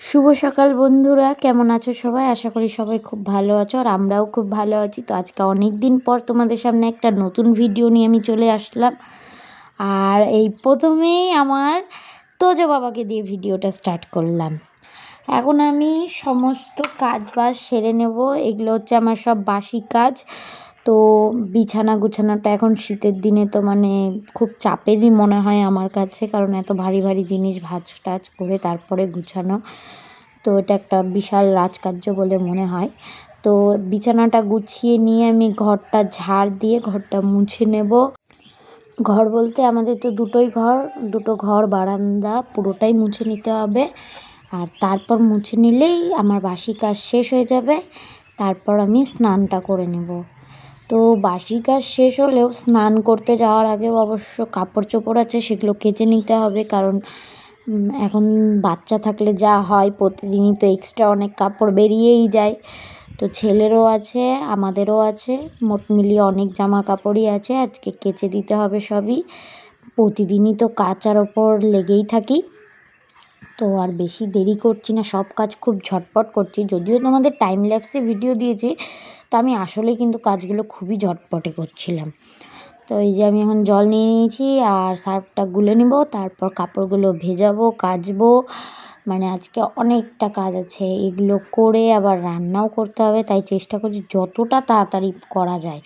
শুভ সকাল বন্ধুরা, কেমন আছো সবাই? আশা করি সবাই খুব ভালো আছো আর আমরাও খুব ভালো আছি। তো আজকে অনেক দিন পর তোমাদের সামনে একটা নতুন ভিডিও নিয়ে আমি চলে আসলাম। আর এই প্রথমেই আমার তোজো বাবাকে দিয়ে ভিডিওটা স্টার্ট করলাম। এখন আমি সমস্ত কাজ বাজ সেরে নেব। এগুলো হচ্ছে আমার সব বাসি কাজ। তো বিছানা গুছানোটা এখন শীতের দিনে তো মানে খুব চাপেরই মনে হয় আমার কাছে, কারণ এত ভারী ভারী জিনিস ভাজ টাজ করে তারপরে গুছানো। তো এটা একটা বিশাল রাজকার্য বলে মনে হয়। তো বিছানাটা গুছিয়ে নিয়ে আমি ঘরটা ঝাড় দিয়ে ঘরটা মুছে নেব। ঘর বলতে আমাদের তো দুটোই ঘর, দুটো ঘর, বারান্দা, পুরোটাই মুছে নিতে হবে। আর তারপর মুছে নিলেই আমার বাসি কাজ শেষ হয়ে যাবে। তারপর আমি স্নানটা করে নেব। তো বাসি কাজ শেষ হলেও স্নান করতে যাওয়ার আগেও অবশ্য কাপড় চোপড় আছে, সেগুলো কেচে নিতে হবে কারণ এখন বাচ্চা থাকলে যা হয় প্রতিদিনই তো এক্সট্রা অনেক কাপড় বেরিয়েই যায়। তো ছেলেরও আছে, আমাদেরও আছে, মোট মিলিয়ে অনেক জামা কাপড়ই আছে, আজকে কেচে দিতে হবে সবই। প্রতিদিনই তো কাচার ওপর লেগেই থাকি। তো আর বেশি দেরি করছি না, সব কাজ খুব ঝটপট করছি, যদিও তোমাদের টাইম ল্যাপসে ভিডিও দিয়েছি তো আমি আসলে কিন্তু কাজগুলো খুবই ঝটপটে করছিলাম। তো এই যে আমি এখন জল নিয়ে নিয়েছি আর সার্ফটা গুলে নিব, তারপর কাপড়গুলো ভেজাবো, কাচবো। মানে আজকে অনেকটা কাজ আছে, এগুলো করে আবার রান্নাও করতে হবে। তাই চেষ্টা করছি যতটা তাড়াতাড়ি করা যায়।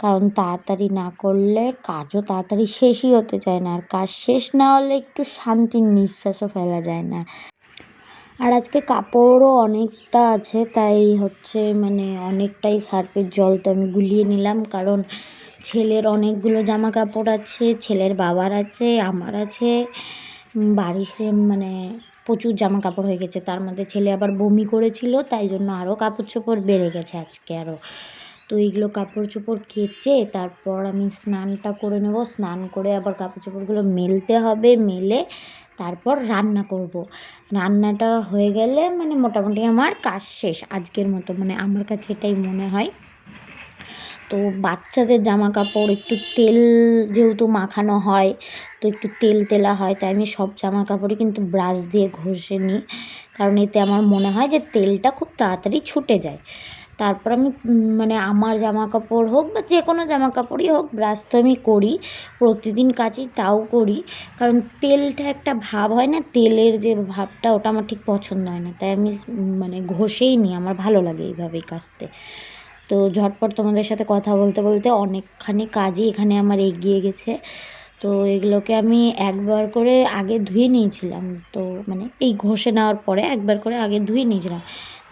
কারণ তাড়াতাড়ি না করলে কাজও তাড়াতাড়ি শেষই হতে চায় না। আর কাজ শেষ না হলে একটু শান্তির নিঃশ্বাসও ফেলা যায় না। আর আজকে কাপড়ও অনেকটা আছে, তাই হচ্ছে মানে অনেকটাই সার্ফের জল তো আমি গুলিয়ে নিলাম। কারণ ছেলের অনেকগুলো জামা কাপড় আছে, ছেলের বাবার আছে, আমার আছে। বাড়ির মানে প্রচুর জামা কাপড় হয়ে গেছে। তার মধ্যে ছেলে আবার বমি করেছিল, তাই জন্য আরও কাপড় চোপড় বেড়ে গেছে আজকে আরও। তো এইগুলো কাপড় চোপড় কেচে তারপর আমি স্নানটা করে নেব। স্নান করে আবার কাপড় চোপড়গুলো মেলতে হবে, মেলে তারপর রান্না করব। রান্নাটা হয়ে গেলে মানে মোটামুটি আমার কাজ শেষ আজকের মতো। মানে আমার কাছে এটাই মনে হয়। তো বাচ্চাদের জামা কাপড় একটু তেল যেহেতু মাখানো হয়, তো একটু তেল তেলা হয়, তাই আমি সব জামা কাপড়ই কিন্তু ব্রাশ দিয়ে ঘষে নিই। কারণ এতে আমার মনে হয় যে তেলটা খুব তাড়াতাড়ি ছুটে যায়। তারপর আমি মানে আমার জামা কাপড় হোক বা যে কোনো জামা কাপড়ই হোক ব্রাশ তো আমি করি, প্রতিদিন কাচি তাও করি, কারণ তেলটা একটা ভাব হয় না, তেলের যে ভাবটা ওটা আমার ঠিক পছন্দ হয় না, তাই আমি মানে ঘষেই নিই, আমার ভালো লাগে এইভাবেই কাচতে। তো ঝটপট তোমাদের সাথে কথা বলতে বলতে অনেকখানি কাজই এখানে আমার এগিয়ে গেছে, তো এগুলোকে আমি একবার করে আগে ধুয়ে নিয়েছিলাম, তো মানে এই ঘষে নেওয়ার পরে একবার করে আগে ধুয়ে নিয়েছিলাম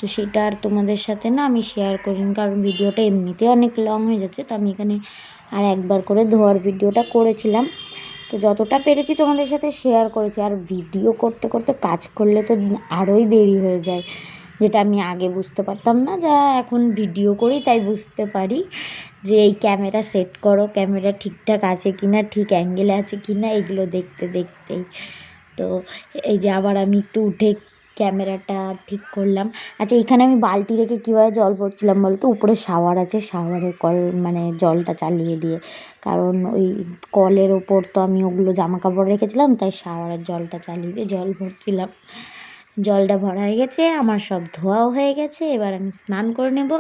তো সেটা আর তোমাদের সাথে না আমি শেয়ার করিনি, কারণ ভিডিওটা এমনিতেই অনেক লং হয়ে যাচ্ছে, তো আমি এখানে আর একবার করে ধোয়ার ভিডিওটা করেছিলাম। তো যতটা পেরেছি তোমাদের সাথে শেয়ার করেছি, আর ভিডিও করতে করতে কাজ করলে তো আরোই দেরি হয়ে যায়, যেটা আমি আগে বুঝতে পারতাম না, যা এখন ভিডিও করি তাই বুঝতে পারি যে এই ক্যামেরা সেট করো ক্যামেরা ঠিকঠাক আছে কি না ঠিক অ্যাঙ্গেলে আছে কি না এগুলো দেখতে দেখতেই। তো এই যে আবার আমি একটু উঠে ক্যামেরাটা ঠিক করলাম। আচ্ছা এখানে আমি বালতি রেখে কীভাবে জল পড়ছিলাম বলতো উপরে শাওয়ার আছে, শাওয়ারের কল মানে জলটা চালিয়ে দিয়ে। কারণ ওই কলের ওপর তো আমি ওগুলো জামা কাপড় রেখেছিলাম, তাই শাওয়ারের জলটা চালিয়ে দিয়ে জল ভরছিলাম। জলটা ভরা হয়ে গেছে, আমার সব ধোয়াও হয়ে গেছে, এবার আমি স্নান করে নেব।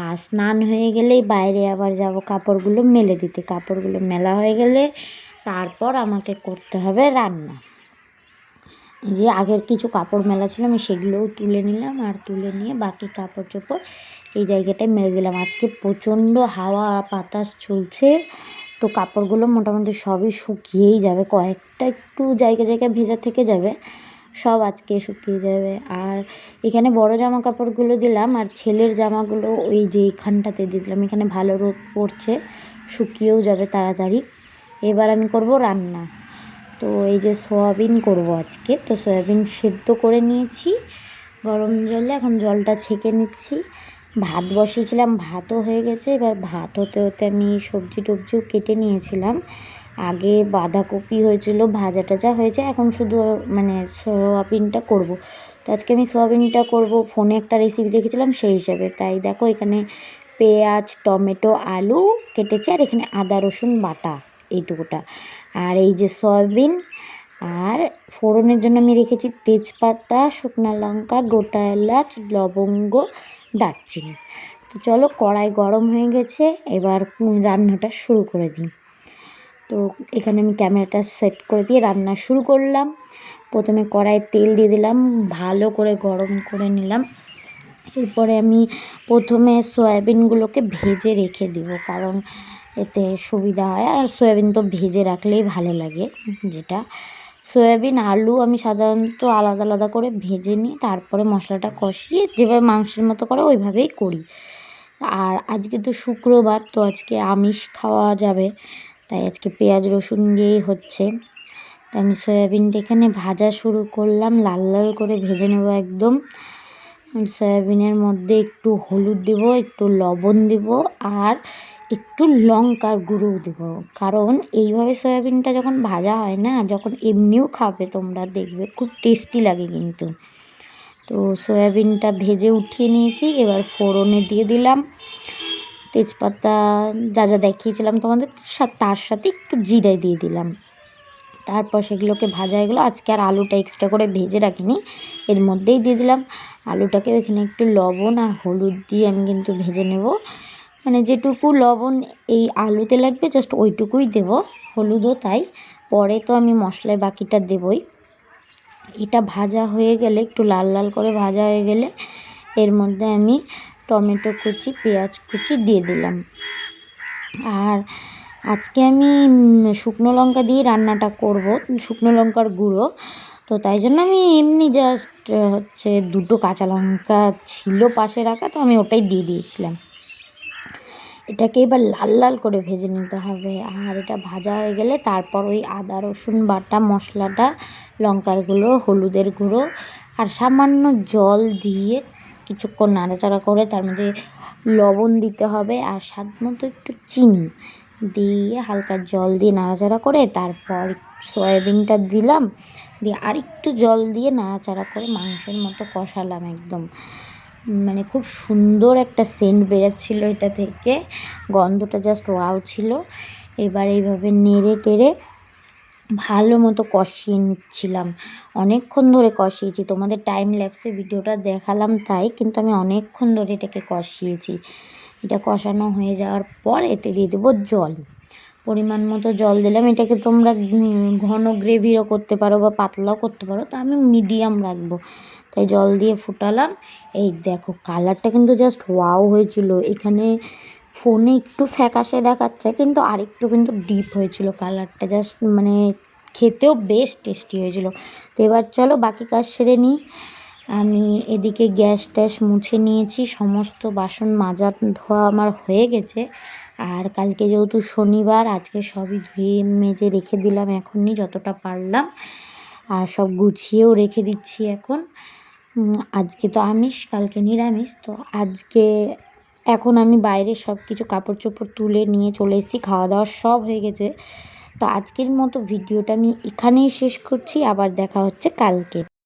আর স্নান হয়ে গেলেই বাইরে আবার যাব কাপড়গুলো মেলে দিতে। কাপড়গুলো মেলা হয়ে গেলে তারপর আমাকে করতে হবে রান্না। যে আগের কিছু কাপড় মেলা ছিল, আমি সেগুলোও তুলে নিলাম আর তুলে নিয়ে বাকি কাপড় চোপড় এই জায়গাটায় মেলে দিলাম। আজকে প্রচণ্ড হাওয়া, বাতাস চলছে, তো কাপড়গুলো মোটামুটি সবই শুকিয়েই যাবে। কয়েকটা একটু জায়গা জায়গায় ভেজা থেকে যাবে, সব আজকে শুকিয়ে যাবে। আর এখানে বড় জামা কাপড়গুলো দিলাম আর ছেলের জামাগুলো ওই যে এখানটাতে দিয়ে দিলাম। এখানে ভালো রোদ পড়ছে, শুকিয়েও যাবে তাড়াতাড়ি। এবার আমি করব রান্না। তো এই যে সয়াবিন করব আজকে, তো সয়াবিন সেদ্ধ করে নিয়েছি, গরম জলে এখন জলটা ছেঁকে নিচ্ছি। ভাত বসিয়েছিলাম, ভাতও হয়ে গেছে, এবার ভাত হতে হতে আমি সবজি টবজিও কেটে নিয়েছিলাম। আগে বাঁধাকপি হয়েছিল, ভাজা টাজা হয়েছে, এখন শুধু মানে সোয়াবিনটা করব। তো আজকে আমি সোয়াবিনটা করব, ফোনে একটা রেসিপি দেখেছিলাম সেই হিসাবে। তাই দেখো এখানে পেঁয়াজ, টমেটো, আলু কেটেছে, আর এখানে আদা, রসুন বাটা। এইটুকুটা। আর এই যে সয়াবিন আর ফোড়নের জন্য আমি রেখেছি তেজপাতা, শুকনো লঙ্কা, গোটা এলাচ, লবঙ্গ, দারচিনি। তো চলো কড়াই গরম হয়ে গেছে, এবার রান্নাটা শুরু করে দিই। তো এখানে আমি ক্যামেরাটা সেট করে দিয়ে রান্না শুরু করলাম। প্রথমে কড়াইয়ে তেল দিয়ে দিলাম, ভালো করে গরম করে নিলাম। এরপরে আমি প্রথমে সয়াবিনগুলোকে ভেজে রেখে দিব, কারণ এতে সুবিধা হয়। আর সয়াবিন তো ভেজে রাখলেই ভালো লাগে, যেটা। সয়াবিন, আলু আমি সাধারণত আলাদা আলাদা করে ভেজে নিই, তারপরে মশলাটা কষিয়ে যেভাবে মাংসের মতো করে ওইভাবেই করি। আর আজকে তো শুক্রবার, তো আজকে আমিষ খাওয়া যাবে, তাই আজকে পেঁয়াজ রসুন দিয়েই হচ্ছে। তো আমি সয়াবিনটা এখানে ভাজা শুরু করলাম, লাল লাল করে ভেজে নেব একদম। সয়াবিনের মধ্যে একটু হলুদ দেব, একটু লবণ দেব, আর একটু লঙ্কার গুঁড়ো দেব। কারণ এইভাবে সয়াবিনটা যখন ভাজা হয় না, যখন এমনিও খাবে তোমরা দেখবে, খুব টেস্টি লাগে কিন্তু। তো সয়াবিনটা ভেজে উঠিয়ে নিয়েছি, এবার ফোড়নে দিয়ে দিলাম। তেজপাতা যা যা দেখিয়েছিলাম তোমাদের তার সাথে একটু জিরে দিয়ে দিলাম। তারপর সেগুলোকে ভাজা হয়ে গেলো। আজকে আর আলুটা এক্সট্রা করে ভেজে রাখিনি, এর মধ্যেই দিয়ে দিলাম। আলুটাকে ওইখানে একটু লবণ আর হলুদ দিয়ে আমি কিন্তু ভেজে নেব। মানে যেটুকু লবণ এই আলুতে লাগবে জাস্ট ওইটুকুই দেব। হলুদও তাই। পরে তো আমি মশলায় বাকিটা দেবই। এটা ভাজা হয়ে গেলে, একটু লাল লাল করে ভাজা হয়ে গেলে, এর মধ্যে আমি টমেটো কুচি, পেঁয়াজ কুচি দিয়ে দিলাম। আর আজকে আমি শুকনো লঙ্কা দিয়ে রান্নাটা করব, শুকনো লঙ্কার গুঁড়ো। তো তাই জন্য আমি এমনি জাস্ট হচ্ছে দুটো কাঁচা লঙ্কা ছিল পাশে রাখা, তো আমি ওটাই দিয়ে দিয়েছিলাম। এটাকে এবার লাল লাল করে ভেজে নিতে হবে। আর এটা ভাজা হয়ে গেলে তারপর ওই আদা, রসুন বাটা, মশলাটা, লঙ্কার গুঁড়ো, হলুদের গুঁড়ো আর সামান্য জল দিয়ে কিছুক্ষণ নাড়াচাড়া করে তার মধ্যে লবণ দিতে হবে আর স্বাদ মতো একটু চিনি দিয়ে হালকা জল দিয়ে নাড়াচাড়া করে তারপর সয়াবিনটা দিলাম। দিয়ে আর একটু জল দিয়ে নাড়াচাড়া করে মাংসের মতো কষালাম একদম। মানে খুব সুন্দর একটা সেন্ট বেরোচ্ছিলো এটা থেকে। গন্ধটা জাস্ট ওয়াও ছিল। এবার এইভাবে নেড়ে টেড়ে ভালো মতো কষিয়ে নিচ্ছিলাম। অনেকক্ষণ ধরে কষিয়েছি। তোমাদের টাইম ল্যাপসে ভিডিওটা দেখালাম তাই, কিন্তু আমি অনেকক্ষণ ধরে এটাকে কষিয়েছি। এটা কষানো হয়ে যাওয়ার পর এতে দিয়ে দেবো জল। পরিমাণ মতো জল দিলাম। এটাকে তোমরা ঘন গ্রেভিরও করতে পারো বা পাতলাও করতে পারো, তো আমি মিডিয়াম রাখব। তাই জল দিয়ে ফুটালাম। এই দেখো, কালারটা কিন্তু জাস্ট ওয়াও হয়েছিল। এখানে ফোনে একটু ফ্যাকাশে দেখাচ্ছে, কিন্তু আরেকটু কিন্তু ডিপ হয়েছিল কালারটা। জাস্ট মানে খেতেও বেশ টেস্টি হয়েছিল। তো এবার চলো বাকি কাজ সেরে নিই। আমি এদিকে গ্যাস ট্যাস মুছে নিয়েছি, সমস্ত বাসন মাজা ধোয়া আমার হয়ে গেছে। আর কালকে যেহেতু শনিবার, আজকে সবই ধুয়ে মেজে রেখে দিলাম এখনই যতটা পারলাম। আর সব গুছিয়েও রেখে দিচ্ছি এখন। আজকে তো আমিষ, কালকে নিরামিষ। তো আজকে এখন আমি বাইরে সব কিছু কাপড় চোপড় তুলে নিয়ে চলে এসেছি খাওয়া দাওয়া সব হয়ে গেছে। তো আজকের মতো ভিডিওটা আমি এখানেই শেষ করছি, আবার দেখা হচ্ছে কালকে।